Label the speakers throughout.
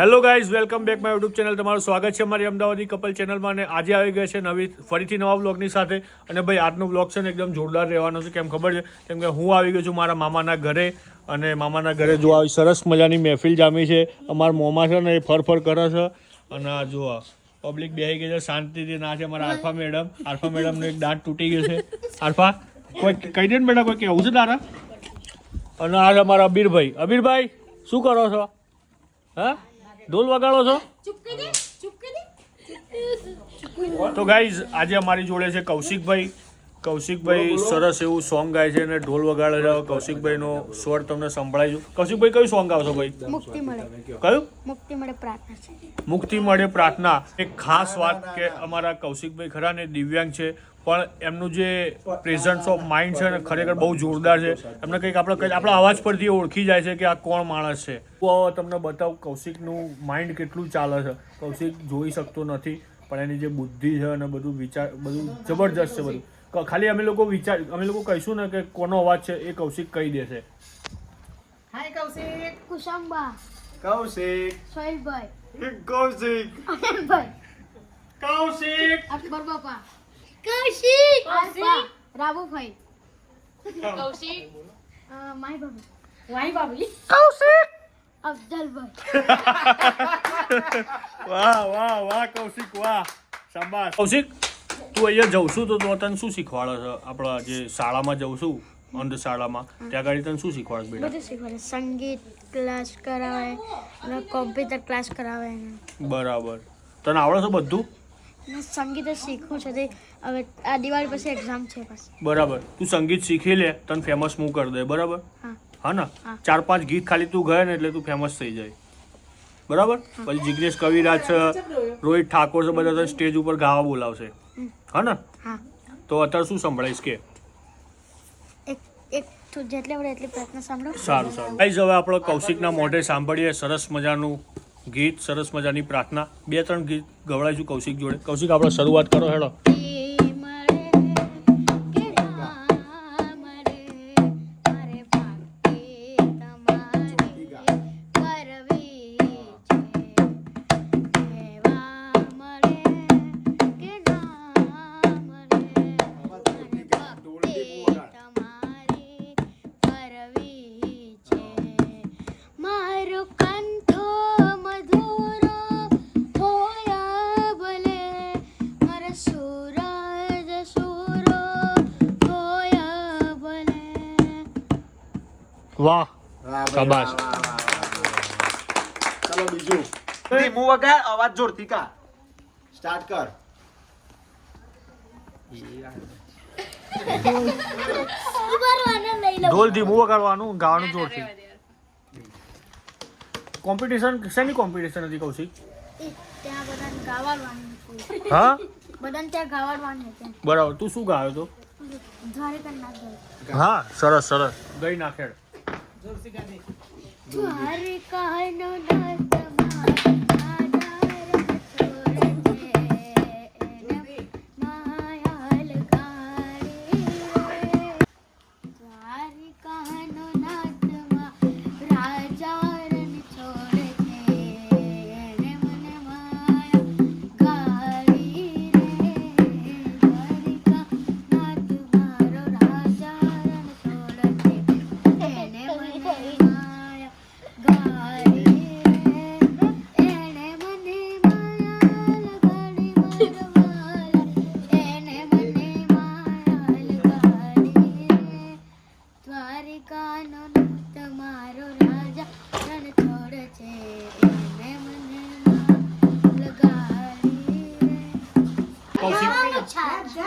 Speaker 1: Hello guys welcome back my YouTube channel તમારું સ્વાગત છે અમારી અમદાવાદની કપલ ચેનલમાં અને આજે આવી ગયા છે નવી, ફરીથી નવા બ્લોગની સાથે. અને ભાઈ, આજનો બ્લોગ છે ને એકદમ જોરદાર રહેવાનો છે. કેમ ખબર છે? કેમ કે હું આવી ગયો છું મારા મામાના ઘરે અને મામાના ઘરે જો આવી સરસ મજાની મહેફિલ જામી છે. અમારા મોમાં છે ને એ ફરફર ફર કરે છે. અને આ જુઓ પબ્લિક બેહી ગઈ છે, શાંતિથી ના છે અમારા આલ્ફા મેડમ. આલ્ફા મેડમનો એક દાંત તૂટી ગયો છે. આલ્ફા કોઈ કહી દે ને બેટા, કોઈ કેવું છે તારા? અને આ અમારા અબીરભાઈ. અબીરભાઈ, શું કરો છો? હા? ઢોલ વગાડો છો? તો ગાઈઝ આજે અમારી જોડે છે કૌશિકભાઈ. કૌશિકભાઈ સરસ એવું સોંગ ગાય છે અને ઢોલ વગાડે છે. કૌશિકભાઈનો સ્વર તમને સંભળાય છે. કૌશિકભાઈ કયું સોંગ ગાવશો ભાઈ?
Speaker 2: મુક્તિ મળે.
Speaker 1: કયું?
Speaker 2: મુક્તિ મળે પ્રાર્થના
Speaker 1: મુક્તિ મળે પ્રાર્થના. એક ખાસ વાત કે અમારા કૌશિકભાઈ ખરા ને દિવ્યાંગ છે. પણ એમનું જે પ્રેઝન્સ ઓફ માઇન્ડ છે ને ખરેખર બહુ જોરદાર છે. એમને કંઈક આપણે કંઈક આપણા અવાજ પરથી ઓળખી જાય છે કે આ કોણ માણસ છે. હું તમને બતાવું કૌશિકનું માઇન્ડ કેટલું ચાલે છે. કૌશિક જોઈ શકતો નથી પણ એની જે બુદ્ધિ છે અને બધું વિચાર બધું જબરજસ્ત છે બધું. ખાલી અમે લોકો વિચાર અમે લોકો કહીશું ને કે કોનો અવાજ છે એ કૌશિક કહી દેશે.
Speaker 3: હાય કૌશિક.
Speaker 2: કુશાંબા.
Speaker 4: કૌશિક.
Speaker 2: સોહેલભાઈ.
Speaker 4: કૌશિક.
Speaker 1: કૌશિક.
Speaker 2: અકબર બાપા. કૌશિક! આલ્ફા રાબુભાઈ
Speaker 3: કૌશિક!
Speaker 2: માય બાબુ.
Speaker 3: વાય બાબલી.
Speaker 2: અફજલભાઈ
Speaker 1: વાહ વાહ વાહ કૌશિક વાહ. શાબાશ. કૌશિક તું અહીંયા જઉં છું તો તું તને શું શીખવાડે છે? આપણા જે શાળામાં જઉં છું અંધ શાળામાં ત્યાં આગળ તને શું શીખવાડે બેટા?
Speaker 2: બધું શીખવાડે. સંગીત ક્લાસ કરાવે અને કોમ્પ્યુટર ક્લાસ કરાવે.
Speaker 1: બરાબર. તને આવડે છે બધું?
Speaker 2: સંગીત શીખવું છે. તે હવે આ દિવાળી પછી એક્ઝામ છે પાછી
Speaker 1: બરાબર. તું સંગીત શીખી લે તને ફેમસ હું કરી દે બરાબર?
Speaker 2: હા.
Speaker 1: ને? ચાર પાંચ ગીત ખાલી તું ગાય ને એટલે તું ફેમસ થઈ જાય. બરાબર? પછી જિગ્નેશ કવિરાજ છે રોહિત ઠાકોર છે બધા તને સ્ટેજ ઉપર ગાવા બોલાવશે. હા ને? તો અત્યારે શું સંભળાઈશ કે?
Speaker 2: એક જેટલી આવડે એટલી પ્રયત્ન સાંભળો.
Speaker 1: સારું સારું. ગાઈઝ હવે આપણે કૌશિકના મોઢે સાંભળીએ સરસ મજાનું ગીત સરસ મજાની પ્રાર્થના. બે ત્રણ ગીત ગવડાવીશું કૌશિક જોડે. કૌશિક આપણે શરૂઆત કરો હેડો. વાહ શાબાશ.
Speaker 4: ચલો બીજું. ધીમું વગાડ અવાજ જોરથી કા સ્ટાર્ટ કર.
Speaker 1: ઢોલ ધીમું વગાડવાનું ગાવાનું જોરથી. કોમ્પિટિશન શેની કોમ્પિટિશન હતી કૌશિક
Speaker 2: ત્યાં
Speaker 1: હા? બરાબર તું શું ગાયો તો? હા સરસ સરસ. ગઈ નાખેડ.
Speaker 2: દ્વારકાનો નાથ મારા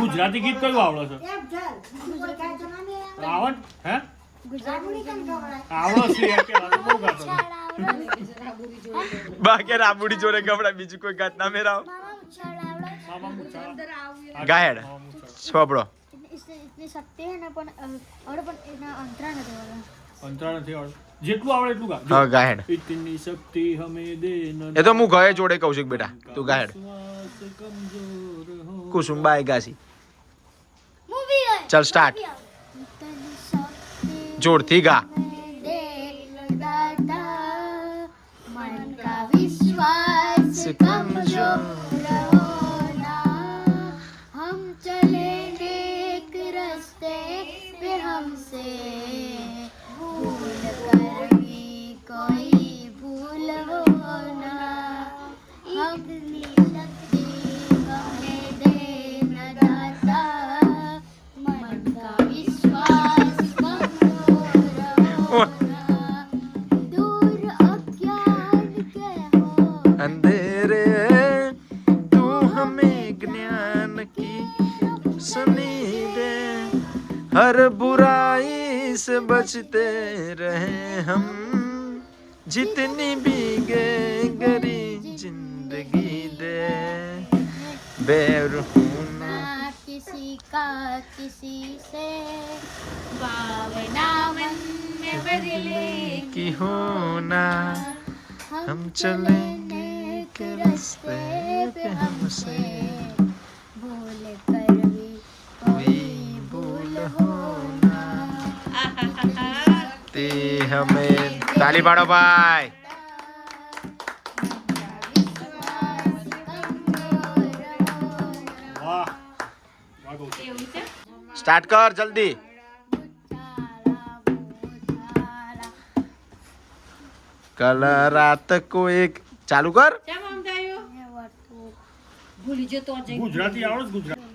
Speaker 1: ગુજરાતી ગીત કયું આવડે છે? આવડ? હે
Speaker 4: બાકી રાબુડી જોડે ગવડા બીજું કોઈ ગાત ના મેરાવ. ગાયડ
Speaker 1: છોબડો. જેટલું આવડે એટલું
Speaker 4: ગાયડ
Speaker 1: ઇતની શક્તિ
Speaker 4: એ તો હું ગયે જોડે કહું છું બેટા તું
Speaker 1: ગાયડ કુસુમ
Speaker 4: બાય ગાસી. ચાલ સ્ટાર્ટ જોરથી ગા. अंधेरे तू हमें ज्ञान की सुनी दे। हर बुराई से बचते रहे हम जितनी भी गे गरी ज़िंदगी दे। बेरहूना
Speaker 2: ना किसी का किसी से भावना मन में बदले
Speaker 4: की होना हम चले એક રસ્તે પે હમસે
Speaker 2: ભૂલ કરવી કોઈ
Speaker 4: ભૂલ હો ના તે હમે તાલી પાડો ભાઈ. સ્ટાર્ટ કર જલ્દી. કલ રાત કો એક ચાલુ કર.
Speaker 3: કેમ આમ થયું ભૂલી
Speaker 1: ગુજરાતી આવડે ગુજરાતી.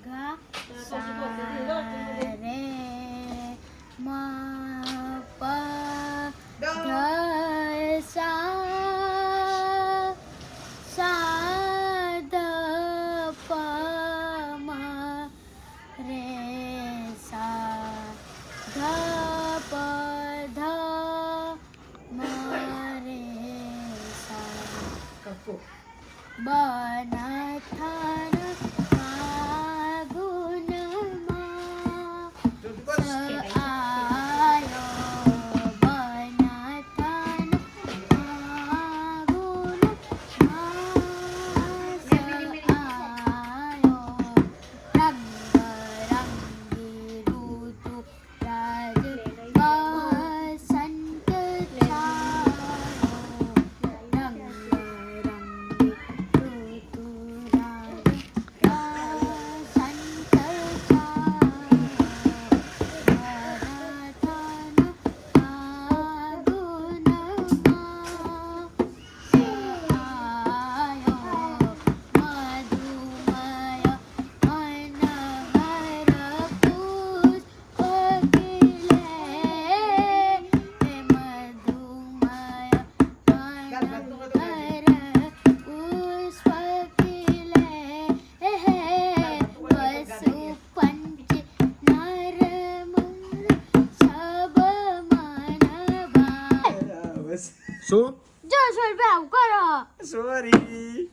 Speaker 1: શું
Speaker 2: જો સોલ્વે આવું કરો
Speaker 4: સોરી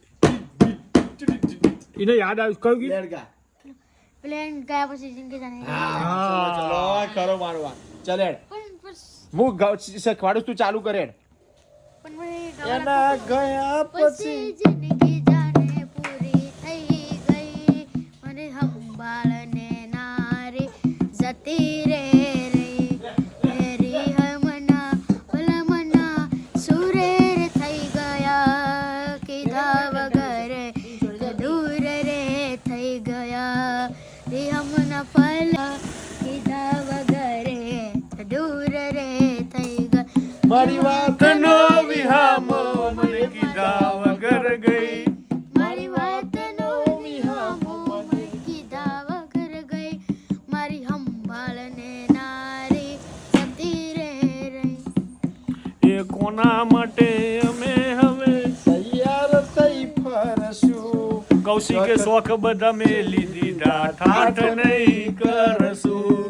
Speaker 1: એને યાદ આવ્યું કયું ગીત
Speaker 2: પ્લેન ગયા પછી જિંદગી જાણે
Speaker 4: ચલો ચલો ખરો મારવા ચલ
Speaker 2: પણ
Speaker 4: હું તું ચાલુ કરે.
Speaker 2: પણ
Speaker 4: ગયા
Speaker 2: પછી
Speaker 4: પછી
Speaker 2: જિંદગી મારી
Speaker 4: વાત
Speaker 1: નો વિહામો મને કીધા વગર ગઈ.
Speaker 2: મારી વાતનો વિહામો મને કીધા વગર ગઈ. મારી સંભાળને નારી સતી રે રહી.
Speaker 1: એ કોના માટે અમે હવે
Speaker 4: તૈયાર થઈ ફરશું.
Speaker 1: કૌશિકે શોખ બધા મેલી દીધા. ઠાઠ નહીં કરશું.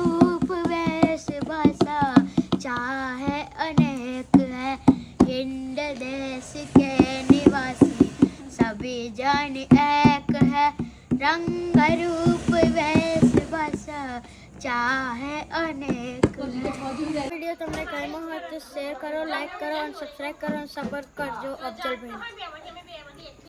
Speaker 2: हिंद देश के निवासी सभी जन एक है रंग रूप वेश ભાષા ચાહે અનેક વિડીયો તમને ગમ્યો હોય તો શેર કરો લાઈક કરો અને સબસ્ક્રાઈબ કરો અને સપોર્ટ કરજો અફજલભાઈ